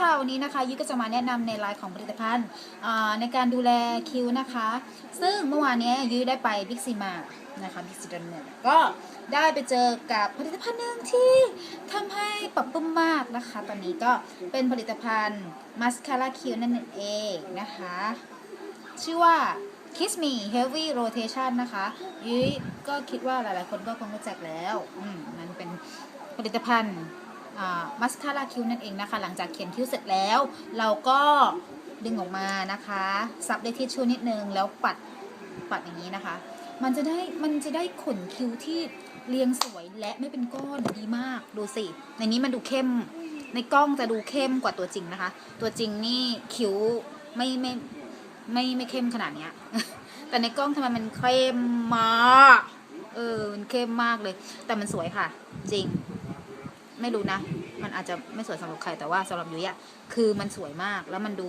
ค่ะวันนี้นะคะยุ้ยก็จะมาแนะนำในไลน์ของผลิตภัณฑ์ในการดูแลคิ้วนะคะ ซึ่งเมื่อวานนี้ยุ้ยได้ไปบิ๊กซีมานะคะบิ๊กซีดอนเนก็ได้ไปเจอกับผลิตภัณฑ์หนึ่งที่ทำให้ปรับปรุงมากนะคะ ตอนนี้ก็เป็นผลิตภัณฑ์มาสคาร่าคิ้วนั่นเองนะคะ ชื่อว่า Kiss Me Heavy Rotation นะคะยุ้ยก็คิดว่าหลายๆ คนก็คงรู้จักแล้วมมันเป็นผลิตภัณฑ์ มัสคาราคิ้วนั่นเองนะคะ หลังจากเขียนคิ้วเสร็จแล้ว เราก็ดึงออกมานะคะ ซับด้วยทิชชู่นิดนึง แล้วปัดปัดอย่างนี้นะคะ มันจะได้มันจะได้ขนคิ้วที่เรียงสวยและไม่เป็นก้อนดีมากดูสิ ในนี้มันดูเข้มในกล้องจะดูเข้มกว่าตัวจริงนะคะ ตัวจริงนี่คิ้วไม่ไม่ไม่ไม่เข้มขนาดเนี้ย แต่ในกล้องทำไมมันเข้มมาก เออ มันเข้มมากเลย แต่มันสวยค่ะ จริง ไม่รู้นะ มันอาจจะไม่สวยสำหรับใครแต่ว่าสำหรับยุ้ยอะคือมันสวยมากแล้วมันดู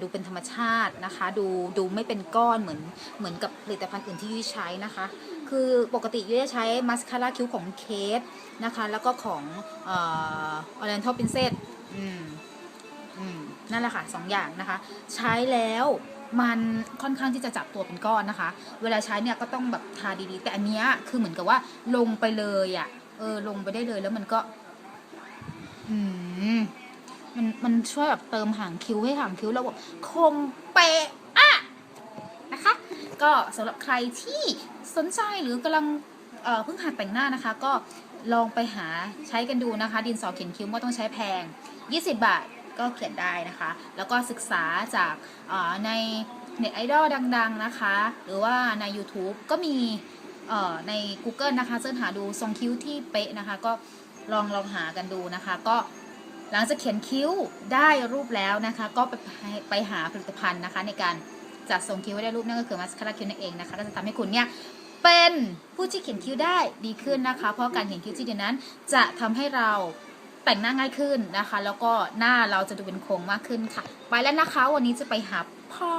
ดูเป็นธรรมชาตินะคะ ดูดูไม่เป็นก้อนเหมือนเหมือนกับผลิตภัณฑ์อื่นที่ยุ้ยใช้นะคะ คือปกติยุ้ยจะใช้มาสคาร่าคิ้วของเคสนะคะ แล้วก็ของออออเรนทัลพินเซตอืมอืมนั่นแหละค่ะสองอย่างนะคะ ใช้แล้วมันค่อนข้างที่จะจับตัวเป็นก้อนนะคะ เวลาใช้เนี่ยก็ต้องแบบทาดีๆ แต่อันเนี้ยคือเหมือนกับว่าลงไปเลยอะ่ะ เออลงไปได้เลยแล้วมันก็ อืมมันมันช่วยแบบเติมหางคิ้วให้หางคิ้วเราแบบคมเป๊ะอะนะคะ ก็สำหรับใครที่สนใจหรือกำลังเเพิ่งหัดแต่งหน้านะคะ ก็ลองไปหาใช้กันดูนะคะ ดินสอเขียนคิ้วไม่ต้องใช้แพง 20 บาทก็เขียนได้นะคะ แล้วก็ศึกษาจากในเน็ตไอดอลดัง ๆ นะคะ หรือว่าใน YouTube ก็มี ใน Google นะคะเสิร์ชหาดูทรงคิ้วที่เป๊ะนะคะ ก็ลองลองหากันดูนะคะ ก็หลังจากเขียนคิ้วได้รูปแล้วนะคะ ก็ไปไปหาผลิตภัณฑ์นะคะ ในการจัดทรงคิ้วให้ได้รูปนั่นก็คือมาสคาร่าคิ้วนั่นเองนะคะก็จะทำให้คุณเนี่ยเป็นผู้ที่เขียนคิ้วได้ดีขึ้นนะคะ เพราะการเขียนคิ้วที่ดีนั้น จะทำให้เราแต่งหน้าง่ายขึ้นนะคะ แล้วก็หน้าเราจะดูเป็นโครงมากขึ้นค่ะ ไปแล้วนะคะ วันนี้จะไปหาพ่อ